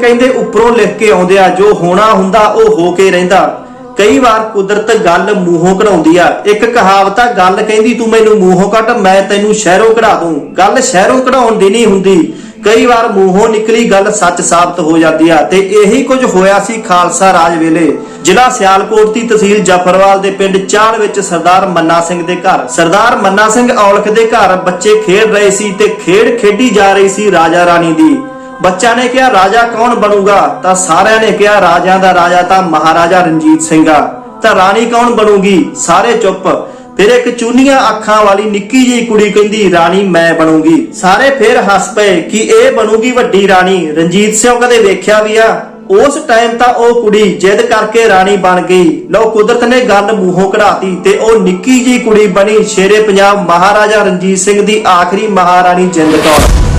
ਕਹਿੰਦੇ ਉੱਪਰੋਂ ਲਿਖ ਕੇ ਆਉਂਦੇ ਆ, ਜੋ ਹੋਣਾ ਹੁੰਦਾ ਉਹ ਹੋ ਕੇ ਰਹਿੰਦਾ। ਕਈ ਵਾਰ ਕੁਦਰਤ ਗੱਲ ਮੂੰਹੋਂ ਕਢਾਉਂਦੀ ਆ। ਇੱਕ ਕਹਾਵਤ ਆ, ਗੱਲ ਕਹਿੰਦੀ ਤੂੰ ਮੈਨੂੰ ਮੂੰਹੋਂ ਕੱਢ, ਮੈਂ ਤੈਨੂੰ ਸ਼ਹਿਰੋਂ ਕਢਾ ਦੂੰ। ਗੱਲ ਸ਼ਹਿਰੋਂ ਕਢਾਉਣ ਦੀ ਨਹੀਂ ਹੁੰਦੀ। ਕਈ ਵਾਰ ਮੂੰਹੋਂ ਨਿਕਲੀ ਗੱਲ ਸੱਚ ਸਾਬਤ ਹੋ ਜਾਂਦੀ ਆ। ਤੇ ਇਹੀ ਕੁਝ ਹੋਇਆ ਸੀ ਖਾਲਸਾ ਰਾਜ ਵੇਲੇ। ਜ਼ਿਲ੍ਹਾ ਸਿਆਲਕੋਟ ਦੀ ਤਹਿਸੀਲ ਜਫਰਵਾਲ ਦੇ ਪਿੰਡ ਚਾਲ ਵਿੱਚ ਸਰਦਾਰ ਮੰਨਾ ਸਿੰਘ ਦੇ ਘਰ। ਸਰਦਾਰ ਮੰਨਾ ਸਿੰਘ ਔਲਖ ਦੇ ਘਰ ਬੱਚੇ ਖੇਡ ਰਹੇ ਸੀ ਤੇ ਖੇਡ ਖੇਡੀ ਜਾ ਰਹੀ ਸੀ ਰਾਜਾ ਰਾਣੀ ਦੀ। ਬੱਚਾ ਨੇ ਕਿਹਾ, ਰਾਜਾ ਕੌਣ ਬਣੂਗਾ? ਤਾਂ ਸਾਰਿਆਂ ਨੇ ਕਿਹਾ, ਰਾਜਿਆਂ ਦਾ ਰਾਜਾ ਤਾਂ ਮਹਾਰਾਜਾ ਰਣਜੀਤ ਸਿੰਘ ਆ। ਤਾਂ ਰਾਣੀ ਕੌਣ ਬਣੂਗੀ? ਸਾਰੇ ਚੁੱਪ। ਫਿਰ ਇੱਕ ਚੂਨੀਆਂ ਅੱਖਾਂ ਵਾਲੀ ਨਿੱਕੀ ਜਿਹੀ ਕੁੜੀ ਕਹਿੰਦੀ, ਰਾਣੀ, ਮੈਂ ਬਣੂਗੀ। ਸਾਰੇ ਫਿਰ ਹੱਸ ਪਏ ਕਿ ਇਹ ਬਣੂਗੀ ਵੱਡੀ ਰਾਣੀ। ਰਣਜੀਤ ਸਿੰਘ ਕਦੇ ਵੇਖਿਆ ਵੀ ਆ। ਉਸ ਟਾਈਮ ਤਾਂ ਉਹ ਕੁੜੀ ਜਿੱਦ ਕਰਕੇ ਰਾਣੀ ਬਣ ਗਈ। ਲਓ, ਕੁਦਰਤ ਨੇ ਗੱਲ ਮੂੰਹੋਂ ਕਢਾਤੀ ਤੇ ਉਹ ਨਿੱਕੀ ਜਿਹੀ ਕੁੜੀ ਬਣੀ ਸ਼ੇਰੇ ਪੰਜਾਬ ਮਹਾਰਾਜਾ ਰਣਜੀਤ ਸਿੰਘ ਦੀ ਆਖਰੀ ਮਹਾਰਾਣੀ ਜਿੰਦ ਕੌਰ।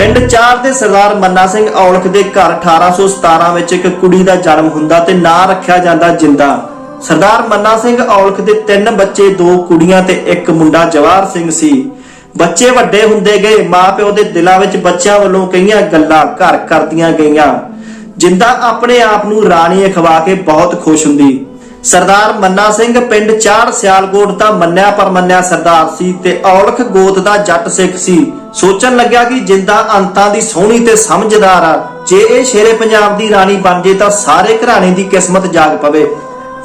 ਪਿੰਡ ਚਾਰ ਦੇ ਸਰਦਾਰ ਮੰਨਾ ਸਿੰਘ ਔਲਖ ਦੇ ਘਰ 1817 ਵਿੱਚ ਇੱਕ ਕੁੜੀ ਦਾ ਜਨਮ ਹੁੰਦਾ ਤੇ ਨਾਂ ਰੱਖਿਆ ਜਾਂਦਾ ਜਿੰਦਾ। ਸਰਦਾਰ ਮੰਨਾ ਸਿੰਘ ਔਲਖ ਦੇ ਤਿੰਨ ਬੱਚੇ, ਦੋ ਕੁੜੀਆਂ ਤੇ ਇੱਕ ਮੁੰਡਾ ਜਵਾਹਰ ਸਿੰਘ ਸੀ। ਬੱਚੇ ਵੱਡੇ ਹੁੰਦੇ ਗਏ, ਮਾਪਿਓ ਦੇ ਦਿਲਾਂ ਵਿੱਚ ਬੱਚਿਆਂ ਵੱਲੋਂ ਕਈਆਂ ਗੱਲਾਂ ਘਰ ਕਰਦੀਆਂ ਗਈਆਂ। ਜਿੰਦਾ ਆਪਣੇ ਆਪ ਨੂੰ ਰਾਣੀ ਅਖਵਾ ਕੇ ਬਹੁਤ ਖੁਸ਼ ਹੁੰਦੀ। ਸਰਦਾਰ ਮੰਨਾ ਸਿੰਘ, ਪਿੰਡ ਚਾੜ, ਸਿਆਲਕੋਟ ਦਾ ਮੰਨਿਆ ਪਰਮੰਨਿਆ ਸਰਦਾਰ ਸੀ ਤੇ ਔਲਖ ਗੋਤ ਦਾ ਜੱਟ ਸਿੱਖ ਸੀ। ਸੋਚਣ ਲੱਗਿਆ ਕਿ ਜਿੰਦਾ ਅੰਤਾਂ ਦੀ ਸੋਹਣੀ ਤੇ ਸਮਝਦਾਰ ਆ, ਜੇ ਇਹ ਸ਼ੇਰੇ ਪੰਜਾਬ ਦੀ ਰਾਣੀ ਬਣ ਜੇ ਤਾਂ ਸਾਰੇ ਘਰਾਣੇ ਦੀ ਕਿਸਮਤ ਜਾਗ ਪਵੇ।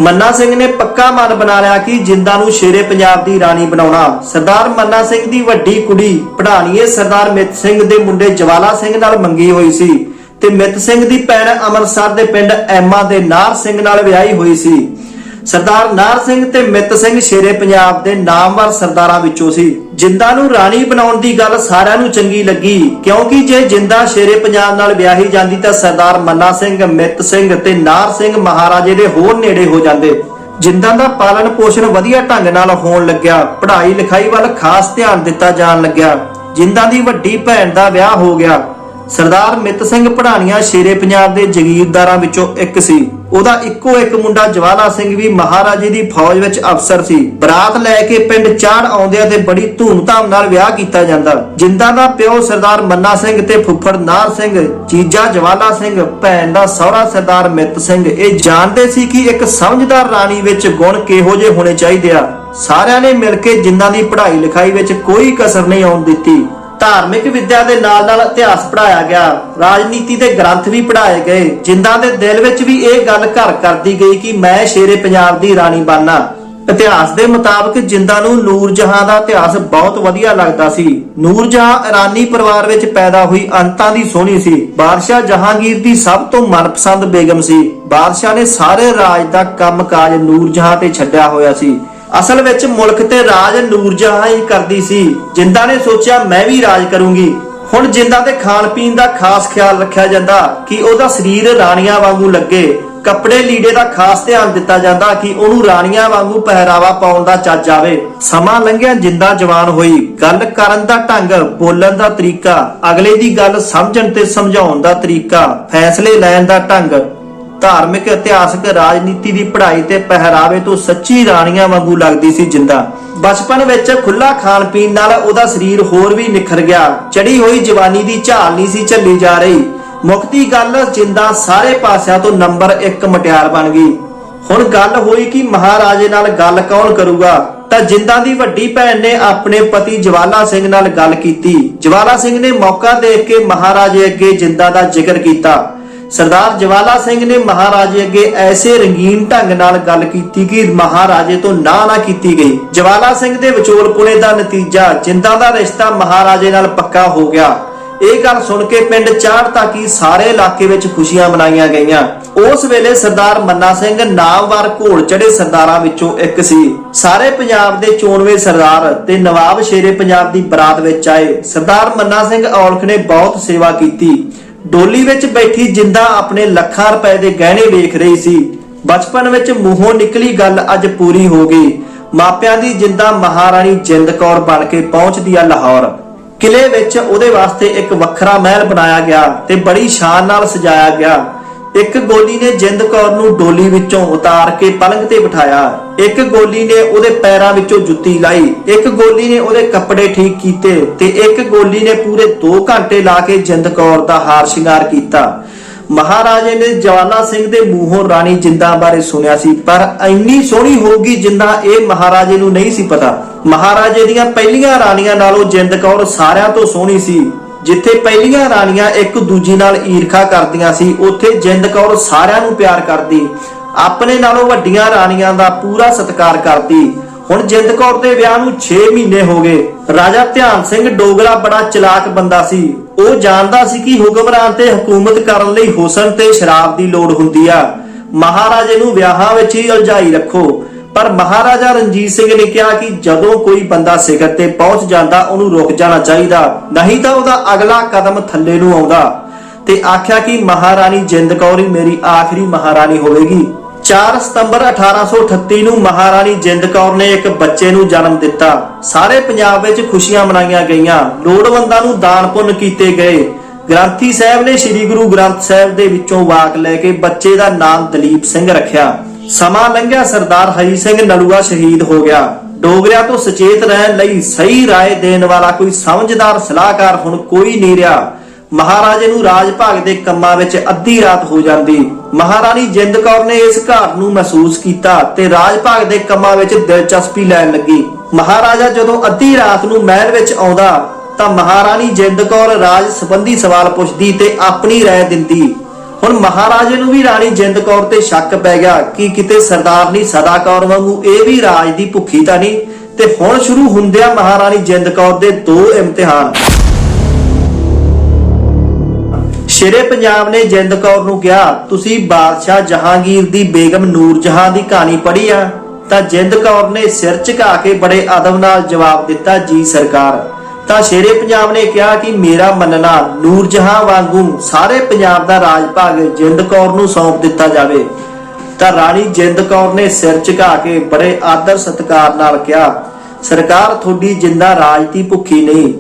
ਮੰਨਾ ਸਿੰਘ ਨੇ ਪੱਕਾ ਮਨ ਬਣਾ ਲਿਆ ਕਿ ਜਿੰਦਾ ਨੂੰ ਸ਼ੇਰੇ ਪੰਜਾਬ ਦੀ ਰਾਣੀ ਬਣਾਉਣਾ। ਸਰਦਾਰ ਮੰਨਾ ਸਿੰਘ ਦੀ ਵੱਡੀ ਕੁੜੀ ਪੜਾਣੀਏ ਸਰਦਾਰ ਮਿੱਤ ਸਿੰਘ ਦੇ ਮੁੰਡੇ ਜਵਾਲਾ ਸਿੰਘ ਨਾਲ ਮੰਗੀ ਹੋਈ ਸੀ ਤੇ ਮਿੱਤ ਸਿੰਘ ਦੀ ਭੈਣ ਅੰਮ੍ਰਿਤਸਰ ਦੇ ਪਿੰਡ ਐਮਾ ਦੇ ਨਾਰ ਸਿੰਘ ਨਾਲ ਵਿਆਹੀ ਹੋਈ ਸੀ। ਸਰਦਾਰ ਨਾਰ ਸਿੰਘ ਤੇ ਮਿੱਤ ਸਿੰਘ ਸ਼ੇਰੇ ਪੰਜਾਬ ਦੇ ਨਾਮਵਰ ਸਰਦਾਰਾਂ ਵਿੱਚੋਂ ਸੀ। ਜਿੰਦਾ ਨੂੰ ਰਾਣੀ ਬਣਾਉਣ ਦੀ ਗੱਲ ਸਾਰਿਆਂ ਨੂੰ ਚੰਗੀ ਲੱਗੀ, ਕਿਉਂਕਿ ਜੇ ਜਿੰਦਾ ਸ਼ੇਰੇ ਪੰਜਾਬ ਨਾਲ ਵਿਆਹੀ ਜਾਂਦੀ ਤਾਂ ਸਰਦਾਰ ਮੰਨਾ ਸਿੰਘ, ਮਿੱਤ ਸਿੰਘ ਤੇ ਨਾਰ ਸਿੰਘ ਮਹਾਰਾਜੇ ਦੇ ਹੋਰ ਨੇੜੇ ਹੋ ਜਾਂਦੇ। ਜਿੰਦਾ ਦਾ ਪਾਲਣ ਪੋਸ਼ਣ ਵਧੀਆ ਢੰਗ ਨਾਲ ਹੋਣ ਲੱਗਿਆ, ਪੜ੍ਹਾਈ ਲਿਖਾਈ ਵੱਲ ਖਾਸ ਧਿਆਨ ਦਿੱਤਾ ਜਾਣ ਲੱਗਿਆ। ਜਿੰਦਾ ਦੀ ਵੱਡੀ ਭੈਣ ਦਾ ਵਿਆਹ ਹੋ ਗਿਆ ਸਰਦਾਰ ਮਿੱਤ ਸਿੰਘ ਪੜਾਣੀਆਂ ਸ਼ੇਰੇ ਪੰਜਾਬ ਦੇ ਜਗੀਰਦਾਰਾਂ ਵਿੱਚੋਂ ਇੱਕ ਸੀ। ਉਹਦਾ ਇੱਕੋ ਇੱਕ ਮੁੰਡਾ ਜਵਾਲਾ ਸਿੰਘ ਵੀ ਮਹਾਰਾਜੇ ਦੀ ਫੌਜ ਵਿੱਚ ਅਫਸਰ ਸੀ। ਬਰਾਤ ਲੈ ਕੇ ਪਿੰਡ ਚਾੜ ਆਉਂਦਿਆਂ ਤੇ ਬੜੀ ਧੂਮਧਾਮ ਨਾਲ ਵਿਆਹ ਕੀਤਾ ਜਾਂਦਾ। ਜਿੰਦਾ ਦਾ ਪਿਓ ਸਰਦਾਰ ਮੰਨਾ ਸਿੰਘ ਤੇ ਫੁੱਫੜ ਨਾਰ ਸਿੰਘ, ਜੀਜਾ ਜਵਾਲਾ ਸਿੰਘ, ਭੈਣ ਦਾ ਸਹੁਰਾ ਸਰਦਾਰ ਮਿੱਤ ਸਿੰਘ। ਇਹ ਜਾਣਦੇ ਸੀ ਕਿ ਇੱਕ ਸਮਝਦਾਰ ਰਾਣੀ ਵਿੱਚ ਗੁਣ ਕਿਹੋ ਜਿਹੇ ਹੋਣੇ ਚਾਹੀਦੇ ਆ। ਸਾਰਿਆਂ ਨੇ ਮਿਲ ਕੇ ਜਿੰਦਾ ਦੀ ਪੜ੍ਹਾਈ ਲਿਖਾਈ ਵਿੱਚ ਕੋਈ ਕਸਰ ਨਹੀਂ ਆਉਣ ਦਿੱਤੀ। ਧਾਰਮਿਕ ਵਿੱਦਿਆ ਦੇ ਨਾਲ ਨਾਲ ਇਤਿਹਾਸ ਪੜਾਇਆ ਗਿਆ। ਰਾਜਨੀਤੀ ਦੇ ਗ੍ਰੰਥ ਵੀ ਪੜਾਏ ਗਏ। ਜਿੰਦਾਂ ਦੇ ਦਿਲ ਵਿੱਚ ਵੀ ਇਹ ਗੱਲ ਘਰ ਕਰਦੀ ਗਈ ਕਿ ਮੈਂ ਸ਼ੇਰੇ ਪੰਜਾਬ ਦੀ ਰਾਣੀ ਬਣਨਾ। ਇਤਿਹਾਸ ਦੇ ਮੁਤਾਬਕ ਜਿੰਦਾਂ ਨੂੰ ਨੂਰ ਦਾ ਇਤਿਹਾਸ ਬਹੁਤ ਵਧੀਆ ਲੱਗਦਾ ਸੀ। ਨੂਰ ਜਹਾਂ ਇਰਾਨੀ ਪਰਿਵਾਰ ਵਿੱਚ ਪੈਦਾ ਹੋਈ ਅੰਤਾਂ ਦੀ ਸੋਹਣੀ ਸੀ। ਬਾਦਸ਼ਾਹ ਜਹਾਂਗੀਰ ਦੀ ਸਭ ਤੋਂ ਮਨਪਸੰਦ ਬੇਗਮ ਸੀ। ਬਾਦਸ਼ਾਹ ਨੇ ਸਾਰੇ ਰਾਜ ਦਾ ਕੰਮਕਾਜ ਨੂਰ ਜਹਾਂ ਤੇ ਛੱਡਿਆ ਹੋਇਆ ਸੀ। ਅਸਲ ਵਿੱਚ ਮੁਲਕ ਤੇ ਰਾਜ ਨੂਰਜਹਾਂ ਹੀ ਕਰਦੀ ਸੀ। ਜਿੰਦਾ ਨੇ ਸੋਚਿਆ, ਮੈਂ ਵੀ ਰਾਜ ਕਰੂੰਗੀ। ਹੁਣ ਜਿੰਦਾ ਤੇ ਖਾਣ ਪੀਣ ਦਾ ਖਾਸ ਖਿਆਲ ਰੱਖਿਆ ਜਾਂਦਾ ਕਿ ਉਹਦਾ ਸਰੀਰ ਰਾਣੀਆਂ ਵਾਂਗੂ ਲੱਗੇ। ਕੱਪੜੇ ਲੀੜੇ ਦਾ ਖਾਸ ਧਿਆਨ ਦਿੱਤਾ ਜਾਂਦਾ ਕਿ ਉਹਨੂੰ ਰਾਣੀਆਂ ਵਾਂਗੂ ਪਹਿਰਾਵਾ ਪਾਉਣ ਦਾ ਚੱਜ ਆਵੇ ਸਮਾਂ ਲੰਘਿਆ, ਜਿੰਦਾ ਜਵਾਨ ਹੋਈ। ਗੱਲ ਕਰਨ ਦਾ ਢੰਗ, ਬੋਲਣ ਦਾ ਤਰੀਕਾ, ਅਗਲੇ ਦੀ ਗੱਲ ਸਮਝਣ ਤੇ ਸਮਝਾਉਣ ਦਾ ਤਰੀਕਾ, ਫੈਸਲੇ ਲੈਣ ਦਾ ਢੰਗ। ਧਾਰਮਿਕ, ਇਤਿਹਾਸਕ, ਰਾਜਨੀਤੀ ਦੀ ਪੜ੍ਹਾਈ ਤੇ ਪਹਿਰਾਵੇ ਤੋਂ ਸੱਚੀ ਰਾਣੀਆਂ ਵਾਂਗੂ ਲੱਗਦੀ ਸੀ ਜਿੰਦਾ। ਬਚਪਨ ਵਿੱਚ ਖੁੱਲਾ ਖਾਣ ਪੀਣ ਨਾਲ ਉਹਦਾ ਸਰੀਰ ਹੋਰ ਵੀ ਨਿਖਰ ਗਿਆ। ਚੜੀ ਹੋਈ ਜਵਾਨੀ ਦੀ ਝਾਲ ਨਹੀਂ ਸੀ ਝੱਲੀ ਜਾ ਰਹੀ। ਮੁਕਤੀ ਗੱਲ ਜਿੰਦਾ ਸਾਰੇ ਪਾਸਿਆਂ ਤੋਂ ਨੰਬਰ 1 ਮਟਿਆਰ ਬਣ ਗਈ। ਹੁਣ ਗੱਲ ਹੋਈ ਕਿ ਮਹਾਰਾਜੇ ਨਾਲ ਗੱਲ ਕੌਣ ਕਰੂਗਾ? ਤਾਂ ਜਿੰਦਾ ਦੀ ਵੱਡੀ ਭੈਣ ਨੇ ਆਪਣੇ ਪਤੀ ਜਵਾਲਾ ਸਿੰਘ ਨਾਲ ਗੱਲ ਕੀਤੀ। ਜਵਾਲਾ ਸਿੰਘ ਨੇ ਮੌਕਾ ਦੇਖ ਕੇ ਮਹਾਰਾਜੇ ਅੱਗੇ ਜਿੰਦਾ ਦਾ ਜ਼ਿਕਰ ਕੀਤਾ। ਸਰਦਾਰ ਜਵਾਲਾ ਸਿੰਘ ਨੇ ਮਹਾਰਾਜੇ ਅੱਗੇ ਐਸੇ ਰੰਗੀਨ ਢੰਗ ਨਾਲ ਗੱਲ ਕੀਤੀ ਕਿ ਮਹਾਰਾਜੇ ਤੋਂ ਨਾ ਨਾ ਕੀਤੀ ਗਈ। ਜਵਾਲਾ ਸਿੰਘ ਦੇ ਵਿਚੋਲਪੁਣੇ ਦਾ ਨਤੀਜਾ, ਜਿੰਦਾਂ ਦਾ ਰਿਸ਼ਤਾ ਮਹਾਰਾਜੇ ਨਾਲ ਪੱਕਾ ਹੋ ਗਿਆ। ਇਹ ਗੱਲ ਸੁਣ ਕੇ ਪਿੰਡ ਚਾੜਤਾ ਕੀ ਸਾਰੇ ਇਲਾਕੇ ਵਿੱਚ ਖੁਸ਼ੀਆਂ ਮਨਾਈਆਂ ਗਈਆਂ। ਉਸ ਵੇਲੇ ਸਰਦਾਰ ਮੰਨਾ ਸਿੰਘ ਨਾਮਵਾਰ ਘੋੜ ਚੜੇ ਸਰਦਾਰਾਂ ਵਿੱਚੋਂ ਇੱਕ ਸੀ। ਸਾਰੇ ਪੰਜਾਬ ਦੇ ਚੋਣਵੇਂ ਸਰਦਾਰ ਤੇ ਨਵਾਬ ਸ਼ੇਰੇ ਪੰਜਾਬ ਦੀ ਬਰਾਤ ਵਿੱਚ ਆਏ। ਸਰਦਾਰ ਮੰਨਾ ਸਿੰਘ ਔਲਖ ਨੇ ਬਹੁਤ ਸੇਵਾ ਕੀਤੀ। ਡੋਲੀ ਵਿੱਚ ਬੈਠੀ ਜਿੰਦਾ ਆਪਣੇ ਲੱਖਾਂ ਰੁਪਏ ਦੇ ਗਹਿਣੇ ਵੇਖ ਰਹੀ ਸੀ। ਬਚਪਨ ਵਿੱਚ ਮੂੰਹੋਂ ਨਿਕਲੀ ਗੱਲ ਅੱਜ ਪੂਰੀ ਹੋ ਗਈ। ਮਾਪਿਆਂ ਦੀ ਜਿੰਦਾ ਮਹਾਰਾਣੀ ਜਿੰਦ ਕੌਰ ਬਣ ਕੇ ਪਹੁੰਚਦੀ ਆ ਲਾਹੌਰ। ਕਿਲੇ ਵਿੱਚ ਉਹਦੇ ਵਾਸਤੇ ਇੱਕ ਵੱਖਰਾ ਮਹਿਲ ਬਣਾਇਆ ਗਿਆ ਤੇ ਬੜੀ ਸ਼ਾਨ ਨਾਲ ਸਜਾਇਆ ਗਿਆ। ਇੱਕ ਗੋਲੀ ਨੇ ਜਿੰਦ ਕੌਰ ਨੂੰ ਡੋਲੀ ਵਿੱਚੋਂ ਉਤਾਰ ਕੇ ਪਲੰਗ ਤੇ ਬਿਠਾਇਆ। ਇੱਕ ਗੋਲੀ ਨੇ ਉਹਦੇ ਪੈਰਾਂ ਵਿੱਚੋਂ ਜੁੱਤੀ ਲਾਈ। ਇੱਕ ਗੋਲੀ ਨੇ ਉਹਦੇ ਕੱਪੜੇ ਠੀਕ ਕੀਤੇ ਤੇ ਇੱਕ ਗੋਲੀ ਨੇ ਪੂਰੇ 2 ਘੰਟੇ ਲਾ ਕੇ ਜਿੰਦ ਕੌਰ ਦਾ ਹਾਰ ਸ਼ਿੰਗਾਰ ਕੀਤਾ। ਮਹਾਰਾਜੇ ਨੇ ਜਵਾਲਾ ਸਿੰਘ ਦੇ ਮੂੰਹੋਂ ਰਾਣੀ ਜਿੰਦਾ ਬਾਰੇ ਸੁਣਿਆ ਸੀ, ਪਰ ਇੰਨੀ ਸੋਹਣੀ ਹੋਊਗੀ ਜਿੰਦਾ ਇਹ ਮਹਾਰਾਜੇ ਨੂੰ ਨਹੀਂ ਸੀ ਪਤਾ। ਮਹਾਰਾਜੇ ਦੀਆਂ ਪਹਿਲੀਆਂ ਰਾਣੀਆਂ ਨਾਲੋਂ ਜਿੰਦ ਕੌਰ ਸਾਰਿਆਂ ਤੋਂ ਸੋਹਣੀ ਸੀ। ਜਿੱਥੇ ਪਹਿਲੀਆਂ ਰਾਣੀਆਂ ਇੱਕ ਦੂਜੀ ਨਾਲ ਈਰਖਾ ਕਰਦੀਆਂ ਸੀ, ਉੱਥੇ ਜਿੰਦ ਕੌਰ ਸਾਰਿਆਂ ਨੂੰ ਪਿਆਰ ਕਰਦੀ, ਆਪਣੇ ਨਾਲੋਂ ਵੱਡੀਆਂ ਰਾਣੀਆਂ ਦਾ ਪੂਰਾ ਸਤਿਕਾਰ ਕਰਦੀ। ਹੁਣ ਜਿੰਦ ਕੌਰ ਦੇ ਵਿਆਹ ਨੂੰ 6 ਮਹੀਨੇ ਹੋ ਗਏ। ਰਾਜਾ ਧਿਆਨ ਸਿੰਘ ਡੋਗਰਾ ਬੜਾ ਚਲਾਕ ਬੰਦਾ ਸੀ। ਉਹ ਜਾਣਦਾ ਸੀ ਕਿ ਹੁਕਮਰਾਨ ਤੇ ਹਕੂਮਤ ਕਰਨ ਲਈ ਹੁਸਨ ਤੇ ਸ਼ਰਾਬ ਦੀ ਲੋੜ ਹੁੰਦੀ ਆ। ਮਹਾਰਾਜੇ ਨੂੰ ਵਿਆਹਾਂ ਵਿੱਚ ਹੀ ਉਲਝਾਈ ਰੱਖੋ। ਪਰ ਮਹਾਰਾਜਾ ਰਣਜੀਤ ਸਿੰਘ ਨੇ ਕਿਹਾ ਕਿ ਜਦੋਂ ਕੋਈ ਬੰਦਾ ਸਿਖਰ ਤੇ ਪਹੁੰਚ ਜਾਂਦਾ, ਉਹਨੂੰ ਰੁਕ ਜਾਣਾ ਚਾਹੀਦਾ। ਨਹੀਂ ਤਾਂ ਉਹਦਾ ਅਗਲਾ ਕਦਮ ਥੱਲੇ ਨੂੰ ਆਉਂਦਾ। ਤੇ ਆਖਿਆ ਕਿ, ਮਹਾਰਾਣੀ ਜਿੰਦ ਕੌਰ ਮੇਰੀ ਆਖਰੀ ਮਹਾਰਾਣੀ ਹੋਵੇਗੀ। 4 ਸਤੰਬਰ 1838 ਨੂੰ ਮਹਾਰਾਣੀ ਜਿੰਦ ਕੌਰ ਨੇ ਇੱਕ ਬੱਚੇ ਨੂੰ ਜਨਮ ਦਿੱਤਾ। ਸਾਰੇ ਪੰਜਾਬ ਵਿੱਚ ਖੁਸ਼ੀਆਂ ਮਨਾਈਆਂ ਗਈਆਂ। ਲੋੜਵੰਦਾਂ ਨੂੰ ਦਾਨ ਪੁੰਨ ਕੀਤੇ ਗਏ। ਗ੍ਰੰਥੀ ਸਾਹਿਬ ਨੇ ਸ੍ਰੀ ਗੁਰੂ ਗ੍ਰੰਥ ਸਾਹਿਬ ਦੇ ਵਿੱਚੋਂ ਵਾਕ ਲੈ ਕੇ ਬੱਚੇ ਦਾ ਨਾਮ ਦਲੀਪ ਸਿੰਘ ਰੱਖਿਆ। ਸਮਾਂ ਲੰਘਿਆ ਸਰਦਾਰ ਹਰੀ ਸਿੰਘ ਨਲੂਆ ਸ਼ਹੀਦ ਹੋ ਗਿਆ ਡੋਗਰਿਆਂ ਤੋਂ ਸੁਚੇਤ ਰਹਿਣ ਲਈ ਸਹੀ رائے ਦੇਣ ਵਾਲਾ ਕੋਈ ਸਮਝਦਾਰ ਸਲਾਹਕਾਰ ਹੁਣ ਕੋਈ ਨਹੀਂ ਰਿਹਾ ਮਹਾਰਾਜੇ ਨੂੰ ਰਾਜ ਭਾਗ ਦੇ ਕੰਮਾਂ ਵਿੱਚ ਅੱਧੀ ਰਾਤ ਹੋ ਜਾਂਦੀ ਮਹਾਰਾਣੀ ਜਿੰਦ ਕੌਰ ਨੇ ਇਸ ਘਾਟ ਨੂੰ ਮਹਿਸੂਸ ਕੀਤਾ ਤੇ ਰਾਜ ਭਾਗ ਦੇ ਕੰਮਾਂ ਵਿੱਚ ਦਿਲਚਸਪੀ ਲੈਣ ਲੱਗੀ ਮਹਾਰਾਜਾ ਜਦੋਂ ਅੱਧੀ ਰਾਤ ਨੂੰ ਮਹਿਲ ਵਿੱਚ ਆਉਂਦਾ ਤਾਂ ਮਹਾਰਾਣੀ ਜਿੰਦ ਕੌਰ ਰਾਜ ਸੰਬੰਧੀ ਸਵਾਲ ਪੁੱਛਦੀ ਤੇ ਆਪਣੀ رائے ਦਿੰਦੀ ਹੁਣ ਮਹਾਰਾਜੇ ਨੂੰ ਵੀ ਰਾਣੀ ਜਿੰਦ ਕੌਰ ਤੇ ਸ਼ੱਕ ਪੈ ਗਿਆ ਕਿ ਕਿਤੇ ਸਰਦਾਰਨੀ ਸਦਾ ਕੌਰ ਵਾਂਗੂ ਇਹ ਵੀ ਰਾਜ ਦੀ ਭੁੱਖੀ ਤਾਂ ਨਹੀਂ, ਤੇ ਹੁਣ ਸ਼ੁਰੂ ਹੁੰਦਿਆਂ ਮਹਾਰਾਣੀ ਜਿੰਦ ਕੌਰ ਦੇ ਦੋ ਇਮਤਿਹਾਨ। ਸ਼ੇਰੇ ਪੰਜਾਬ ਨੇ ਜਿੰਦ ਕੌਰ ਨੂੰ ਕਿਹਾ, ਤੁਸੀਂ ਬਾਦਸ਼ਾਹ ਜਹਾਂਗੀਰ ਦੀ ਬੇਗਮ ਨੂਰ ਜਹਾਂ ਦੀ ਕਹਾਣੀ ਪੜ੍ਹੀ ਆ? ਤਾਂ ਜਿੰਦ ਕੌਰ ਨੇ ਸਿਰ ਝੁਕਾ ਕੇ ਬੜੇ ਅਦਬ ਨਾਲ ਜਵਾਬ ਦਿੱਤਾ, ਜੀ ਸਰਕਾਰ। ਤਾਂ ਸ਼ੇਰੇ ਪੰਜਾਬ ਨੇ ਕਿਹਾ ਕਿ ਮੇਰਾ ਮੰਨਣਾ ਨੂਰ ਜਹਾਂ ਵਾਂਗੂ ਸਾਰੇ ਪੰਜਾਬ ਦਾ ਰਾਜ ਭਾਗ ਜਿੰਦ ਕੌਰ ਨੂੰ ਸੌਂਪ ਦਿੱਤਾ ਜਾਵੇ। ਤਾਂ ਰਾਣੀ ਜਿੰਦ ਕੌਰ ਨੇ ਸਿਰ ਝੁਕਾ ਕੇ ਬੜੇ ਆਦਰ ਸਤਿਕਾਰ ਨਾਲ ਕਿਹਾ, ਸਰਕਾਰ ਤੁਹਾਡੀ ਜਿੰਦਾ ਰਾਜ ਦੀ ਭੁੱਖੀ ਨਹੀਂ।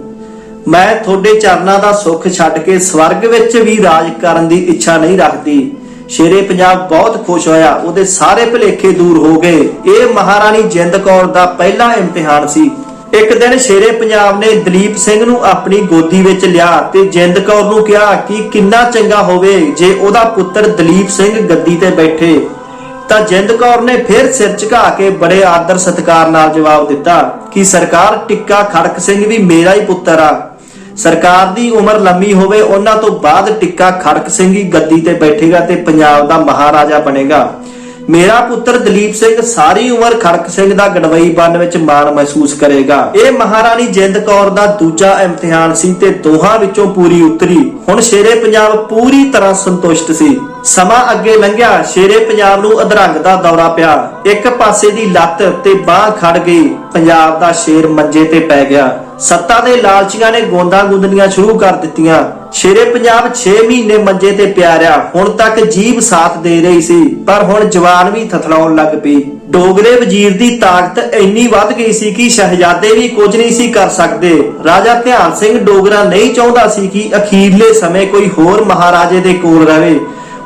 ਮੈਂ ਤੁਹਾਡੇ ਚਰਨਾਂ ਦਾ ਸੁੱਖ ਛੱਡ ਕੇ ਸਵਰਗ ਵਿੱਚ ਵੀ ਰਾਜ ਕਰਨ ਦੀ ਇੱਛਾ ਨਹੀਂ ਰੱਖਦੀ। ਸ਼ੇਰੇ ਪੰਜਾਬ ਬਹੁਤ ਖੁਸ਼ ਹੋਇਆ, ਉਹਦੇ ਸਾਰੇ ਭੁਲੇਖੇ ਦੂਰ ਹੋ ਗਏ। ਇਹ ਮਹਾਰਾਣੀ ਜਿੰਦ ਕੌਰ ਦਾ ਪਹਿਲਾ ਇਮਤਿਹਾਨ ਸੀ। ਇੱਕ ਦਿਨ ਸ਼ੇਰੇ ਪੰਜਾਬ ਨੇ ਦਲੀਪ ਸਿੰਘ ਨੂੰ ਆਪਣੀ ਗੋਦੀ ਵਿੱਚ ਲਿਆ ਤੇ ਜਿੰਦ ਕੌਰ ਨੂੰ ਕਿਹਾ ਕਿ ਕਿੰਨਾ ਚੰਗਾ ਹੋਵੇ ਜੇ ਉਹਦਾ ਪੁੱਤਰ ਦਲੀਪ ਸਿੰਘ ਗੱਦੀ ਤੇ ਬੈਠੇ। ਤਾਂ ਜਿੰਦ ਕੌਰ ਨੇ ਫਿਰ ਸਿਰ ਝੁਕਾ ਕੇ ਬੜੇ ਆਦਰ ਸਤਿਕਾਰ ਨਾਲ ਜਵਾਬ ਦਿੱਤਾ ਕਿ ਸਰਕਾਰ ਟਿੱਕਾ ਖੜਕ ਸਿੰਘ ਵੀ ਮੇਰਾ ਹੀ ਪੁੱਤਰ ਆ। ਸਰਕਾਰ ਦੀ ਉਮਰ ਲੰਮੀ ਹੋਵੇ ਉਹਨਾਂ ਤੋਂ ਬਾਅਦ ਟਿੱਕਾ ਖੜਕ ਸਿੰਘ ਹੀ ਗੱਦੀ ਤੇ ਬੈਠੇਗਾ ਤੇ ਪੰਜਾਬ ਦਾ ਮਹਾਰਾਜਾ ਬਣੇਗਾ। ਮੇਰਾ ਪੁੱਤਰ ਦਲੀਪ ਸਿੰਘ ਸਾਰੀ ਉਮਰ ਖੜਕ ਸਿੰਘ ਦਾ ਗੜਵਈ ਬਣਨ ਵਿੱਚ ਮਾਣ ਮਹਿਸੂਸ ਕਰੇਗਾ। ਇਹ ਮਹਾਰਾਣੀ ਜਿੰਦ ਕੌਰ ਦਾ ਦੂਜਾ ਇਮਤਿਹਾਨ ਸੀ ਤੇ ਦੋਹਾਂ ਵਿੱਚੋਂ ਪੂਰੀ ਉਤਰੀ। ਹੁਣ ਸ਼ੇਰੇ ਪੰਜਾਬ ਪੂਰੀ ਤਰ੍ਹਾਂ ਸੰਤੁਸ਼ਟ ਸੀ। ਸਮਾਂ ਅੱਗੇ ਲੰਘਿਆ, ਸ਼ੇਰੇ ਪੰਜਾਬ ਨੂੰ ਅਧਰੰਗ ਦਾ ਦੌਰਾ ਪਿਆ। ਇੱਕ ਪਾਸੇ ਦੀ ਲੱਤ ਤੇ ਬਾਹ ਖੜ ਗਈ, ਪੰਜਾਬ ਦਾ ਸ਼ੇਰ ਮੰਜੇ ਤੇ ਪੈ ਗਿਆ। ਸੱਤਾ ਦੇ ਲਾਲਚੀਆਂ ਨੇ ਗੋਂਦਾਂ ਗੁੰਦਣੀਆਂ ਸ਼ੁਰੂ ਕਰ ਦਿੱਤੀਆਂ। ਸ਼ੇਰੇ ਪੰਜਾਬ 6 ਮਹੀਨੇ ਮੰਜੇ ਤੇ ਪਿਆ ਰਿਹਾ। ਹੁਣ ਤੱਕ ਜੀਬ ਸਾਥ ਦੇ ਰਹੀ ਸੀ, ਪਰ ਹੁਣ ਜਵਾਨ ਵੀ ਥਥਲਾਉਣ ਲੱਗ ਪਈ। ਡੋਗਰੇ ਵਜ਼ੀਰ ਦੀ ਤਾਕਤ ਇੰਨੀ ਵੱਧ ਗਈ ਸੀ ਕਿ ਸ਼ਹਿਜ਼ਾਦੇ ਵੀ ਕੁਝ ਨਹੀਂ ਸੀ ਕਰ ਸਕਦੇ। ਰਾਜਾ ਧਿਆਨ ਸਿੰਘ ਡੋਗਰਾ ਨਹੀਂ ਚਾਹੁੰਦਾ ਸੀ ਕਿ ਅਖੀਰਲੇ ਸਮੇਂ ਕੋਈ ਹੋਰ ਮਹਾਰਾਜੇ ਦੇ ਕੋਲ ਰਹੇ।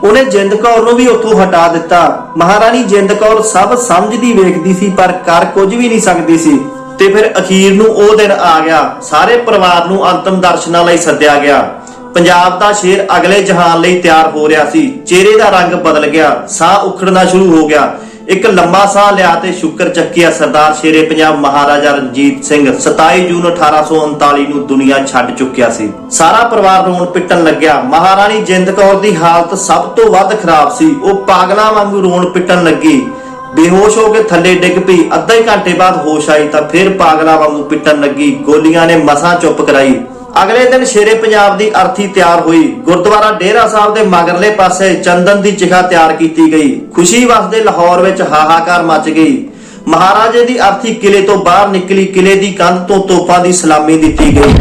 ਉਹਨੇ ਜਿੰਦ ਕੌਰ ਨੂੰ ਵੀ ਉੱਥੋਂ ਹਟਾ ਦਿੱਤਾ। ਮਹਾਰਾਣੀ ਜਿੰਦ ਕੌਰ ਸਭ ਸਮਝਦੀ ਵੇਖਦੀ ਸੀ, ਪਰ ਕਰ ਕੁਝ ਵੀ ਨਹੀਂ ਸਕਦੀ ਸੀ। ਤੇ ਫਿਰ ਅਖੀਰ ਨੂੰ ਉਹ ਦਿਨ ਆ ਗਿਆ। ਸਾਰੇ ਪਰਿਵਾਰ ਨੂੰ ਅੰਤਮ ਦਰਸ਼ਨਾਂ ਲਈ ਸੱਦਿਆ ਗਿਆ। ਪੰਜਾਬ ਦਾ ਸ਼ੇਰ ਅਗਲੇ ਜਹਾਨ ਲਈ ਤਿਆਰ ਹੋ ਰਿਹਾ ਸੀ। ਚਿਹਰੇ ਦਾ ਰੰਗ ਬਦਲ ਗਿਆ। ਸਾਹ ਉਖੜਨਾ ਸ਼ੁਰੂ ਹੋ ਗਿਆ। ਇੱਕ ਲੰਮਾ ਸਾਹ ਲਿਆ ਤੇ ਸ਼ੁਕਰ ਚੱਕਿਆ ਸਰਦਾਰ ਸ਼ੇਰੇ ਪੰਜਾਬ ਮਹਾਰਾਜਾ ਰਣਜੀਤ ਸਿੰਘ। 27 ਜੂਨ 1839 ਨੂੰ ਦੁਨੀਆ ਛੱਡ ਚੁੱਕਿਆ ਸੀ। ਸਾਰਾ ਪਰਿਵਾਰ ਰੋਣ ਪਿੱਟਣ ਲੱਗਿਆ। ਮਹਾਰਾਣੀ ਜਿੰਦ ਕੌਰ ਦੀ ਹਾਲਤ ਸਭ ਤੋਂ ਵੱਧ ਖਰਾਬ ਸੀ। ਉਹ ਪਾਗਲਾਂ ਵਾਂਗੂ ਰੋਣ ਪਿੱਟਣ ਲੱਗੀ। ਬੇਹੋਸ਼ ਹੋ ਕੇ ਥੱਲੇ ਡਿੱਗ ਪਈ। ਅੱਧੇ ਘੰਟੇ ਬਾਅਦ ਹੋਸ਼ ਆਈ ਤਾਂ ਫਿਰ ਪਾਗਲਾਂ ਵਾਂਗੂ ਪਿੱਟਣ ਲੱਗੀ। ਗੋਲੀਆਂ ਨੇ ਮਸਾਂ ਚੁੱਪ ਕਰਾਈ। ਅਗਲੇ ਦਿਨ ਸ਼ੇਰੇ ਪੰਜਾਬ ਦੀ ਅਰਥੀ ਤਿਆਰ ਹੋਈ। ਗੁਰਦੁਆਰਾ ਡੇਰਾ ਸਾਹਿਬ ਦੇ ਮਗਰਲੇ ਪਾਸੇ ਚੰਦਨ ਦੀ ਚਿਖਾ ਤਿਆਰ ਕੀਤੀ ਗਈ। ਖੁਸ਼ੀ ਵਸਦੇ ਲਾਹੌਰ ਵਿੱਚ ਹਾਹਾਕਾਰ ਮਚ ਗਈ। ਮਹਾਰਾਜੇ ਦੀ ਅਰਥੀ ਕਿਲੇ ਤੋਂ ਬਾਹਰ ਨਿਕਲੀ, ਕਿਲੇ ਦੀ ਕੰਧ ਤੋਂ ਤੋਪਾਂ ਦੀ ਸਲਾਮੀ ਦਿੱਤੀ ਗਈ।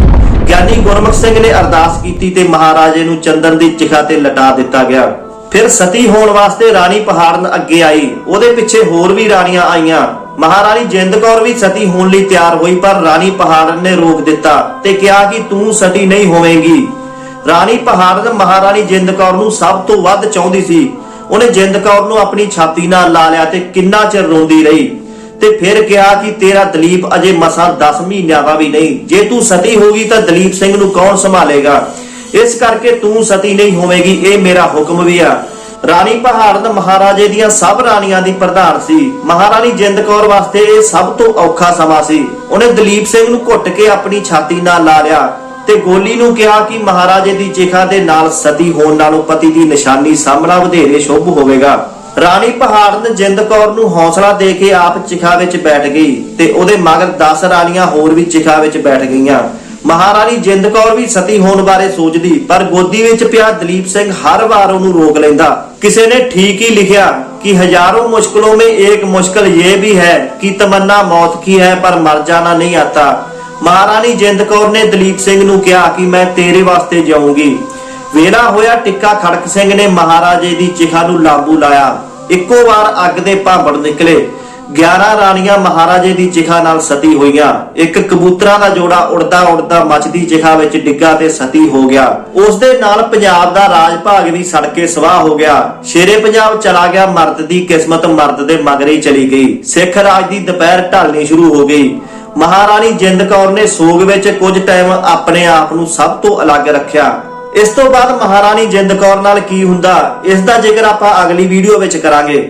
ਗਿਆਨੀ ਗੁਰਮੁਖ ਸਿੰਘ ਨੇ ਅਰਦਾਸ ਕੀਤੀ ਤੇ ਮਹਾਰਾਜੇ ਨੂੰ ਚੰਦਨ ਦੀ ਚਿਖਾ ਤੇ ਲਟਾ ਦਿੱਤਾ ਗਿਆ। ਫਿਰ ਸਤੀ ਹੋਣ ਵਾਸਤੇ ਰਾਣੀ ਪਹਾੜਨ ਅੱਗੇ ਆਈ। ਉਹਦੇ ਪਿੱਛੇ ਹੋਰ ਵੀ ਰਾਣੀਆਂ ਆਈਆਂ। ਮਹਾਰਾਣੀ ਜਿੰਦ ਕੌਰ ਵੀ ਸਤੀ ਹੋਣ ਲਈ ਤਿਆਰ ਹੋਈ, ਪਰ ਰਾਣੀ ਪਹਾੜਨ ਨੇ ਰੋਕ ਦਿੱਤਾ ਤੇ ਕਿਹਾ ਕਿ ਤੂੰ ਸਤੀ ਨਹੀਂ ਹੋਵੇਂਗੀ। ਰਾਣੀ ਪਹਾੜ ਮਹਾਰਾਣੀ ਜਿੰਦ ਕੌਰ ਨੂੰ ਸਭ ਤੋਂ ਵੱਧ ਚਾਹੁੰਦੀ ਸੀ। ਉਹਨੇ ਜਿੰਦ ਕੌਰ ਨੂੰ ਆਪਣੀ ਛਾਤੀ ਨਾਲ ਲਾ ਲਿਆ ਤੇ ਕਿੰਨਾ ਚਿਰ ਰੋਂਦੀ ਰਹੀ। ਤੇ ਫਿਰ ਕਿਹਾ ਕਿ ਤੇਰਾ ਦਲੀਪ ਅਜੇ ਮਸਾਂ 10 ਮਹੀਨਿਆਂ ਦਾ ਵੀ ਨਹੀਂ। ਜੇ ਤੂੰ ਸਤੀ ਹੋਗੀ ਤਾਂ ਦਲੀਪ ਸਿੰਘ ਨੂੰ ਕੌਣ ਸੰਭਾਲੇਗਾ? ਇਸ ਕਰਕੇ ਤੂੰ ਸਤੀ ਨਹੀਂ ਹੋਵੇਗੀ, ਇਹ ਮੇਰਾ ਹੁਕਮ ਵੀ ਆ। ਰਾਣੀ ਪਹਾੜਨ ਮਹਾਰਾਜੇ ਦੀਆਂ ਸਭ ਰਾਣੀਆਂ ਦੀ ਪ੍ਰਧਾਨ ਸੀ। ਮਹਾਰਾਣੀ ਜਿੰਦ ਕੌਰ ਵਾਸਤੇ ਇਹ ਸਭ ਤੋਂ ਔਖਾ ਸਮਾਂ ਸੀ। ਉਹਨੇ ਦਲੀਪ ਸਿੰਘ ਨੂੰ ਘੁੱਟ ਕੇ ਆਪਣੀ ਛਾਤੀ ਨਾਲ ਲਾ ਲਿਆ ਤੇ ਗੋਲੀ ਨੂੰ ਕਿਹਾ ਕਿ ਮਹਾਰਾਜੇ ਦੀ ਚਿਖਾ ਦੇ ਨਾਲ ਸਤੀ ਹੋਣ ਨਾਲੋਂ ਪਤੀ ਦੀ ਨਿਸ਼ਾਨੀ ਸਾਹਮਣਾ ਵਧੇਰੇ ਸ਼ੁਭ ਹੋਵੇਗਾ। ਰਾਣੀ ਪਹਾੜਨ ਜਿੰਦ ਕੌਰ ਨੂੰ ਹੌਸਲਾ ਦੇ ਕੇ ਆਪ ਚਿਖਾ ਵਿੱਚ ਬੈਠ ਗਈ ਤੇ ਉਹਦੇ ਮਗਰ 10 ਰਾਣੀਆਂ ਹੋਰ ਵੀ ਚਿਖਾ ਵਿੱਚ ਬੈਠ ਗਈਆਂ। ਮਹਾਰਾਣੀ ਜਿੰਦ ਕੌਰ ਵੀ ਸਤੀ ਹੋਣ ਬਾਰੇ ਸੋਚਦੀ, ਪਰ ਗੋਦੀ ਵਿੱਚ ਪਿਆ ਦਲੀਪ ਸਿੰਘ ਹਰ ਵਾਰ ਉਹਨੂੰ ਰੋਕ ਲੈਂਦਾ। ਕਿਸੇ ਨੇ ਠੀਕ ਹੀ ਲਿਖਿਆ कि हजारों मुश्किलों में एक मुश्किल ये भी है कि तमन्ना मौत की है पर मर जाना नहीं आता ਮਹਾਰਾਣੀ ਜਿੰਦ ਕੌਰ ਨੇ ਦਲੀਪ ਸਿੰਘ ਨੂੰ ਕਿਹਾ ਕਿ ਮੈਂ ਤੇਰੇ ਵਾਸਤੇ ਜਾਊਂਗੀ। ਵੇਲਾ ਹੋਇਆ ਟਿੱਕਾ ਖੜਕ ਸਿੰਘ ਨੇ ਮਹਾਰਾਜੇ ਦੀ ਚਿਖਾ ਨੂੰ ਲਾਬੂ ਲਾਇਆ। ਇੱਕੋ ਵਾਰ ਅੱਗ ਦੇ ਭਾਂਬੜ ਨਿਕਲੇ। 11 ਰਾਣੀਆਂ ਮਹਾਰਾਜੇ ਦੀ ਚਿਖਾ ਨਾਲ ਸਤੀ ਹੋਈਆਂ। ਇੱਕ ਕਬੂਤਰਾਂ ਦਾ ਜੋੜਾ ਉੜਦਾ ਉੜਦਾ ਮੱਚਦੀ ਚਿਖਾ ਵਿੱਚ ਡਿੱਗਾ ਤੇ ਸਤੀ ਹੋ ਗਿਆ। ਉਸ ਦੇ ਨਾਲ ਪੰਜਾਬ ਦਾ ਰਾਜ ਭਾਗ ਵੀ ਸੜ ਕੇ ਸਵਾਹ ਹੋ ਗਿਆ। ਸ਼ੇਰੇ ਪੰਜਾਬ ਚਲਾ ਗਿਆ, ਮਰਦ ਦੀ ਕਿਸਮਤ ਮਰਦ ਦੇ ਮਗਰੇ ਚਲੀ ਗਈ। ਸਿੱਖ ਰਾਜ ਦੀ ਦੁਪਹਿਰ ਢਲਣੀ ਸ਼ੁਰੂ ਹੋ ਗਈ। ਮਹਾਰਾਣੀ ਜਿੰਦ ਕੌਰ ਨੇ ਸੋਗ ਵਿੱਚ ਕੁਝ ਟਾਈਮ ਆਪਣੇ ਆਪ ਨੂੰ ਸਭ ਤੋਂ ਅਲੱਗ ਰੱਖਿਆ। ਇਸ ਤੋਂ ਬਾਅਦ ਮਹਾਰਾਣੀ ਜਿੰਦ ਕੌਰ ਨਾਲ ਕੀ ਹੁੰਦਾ, ਇਸ ਦਾ ਜ਼ਿਕਰ ਆਪਾਂ ਅਗਲੀ ਵੀਡੀਓ ਵਿੱਚ ਕਰਾਂਗੇ।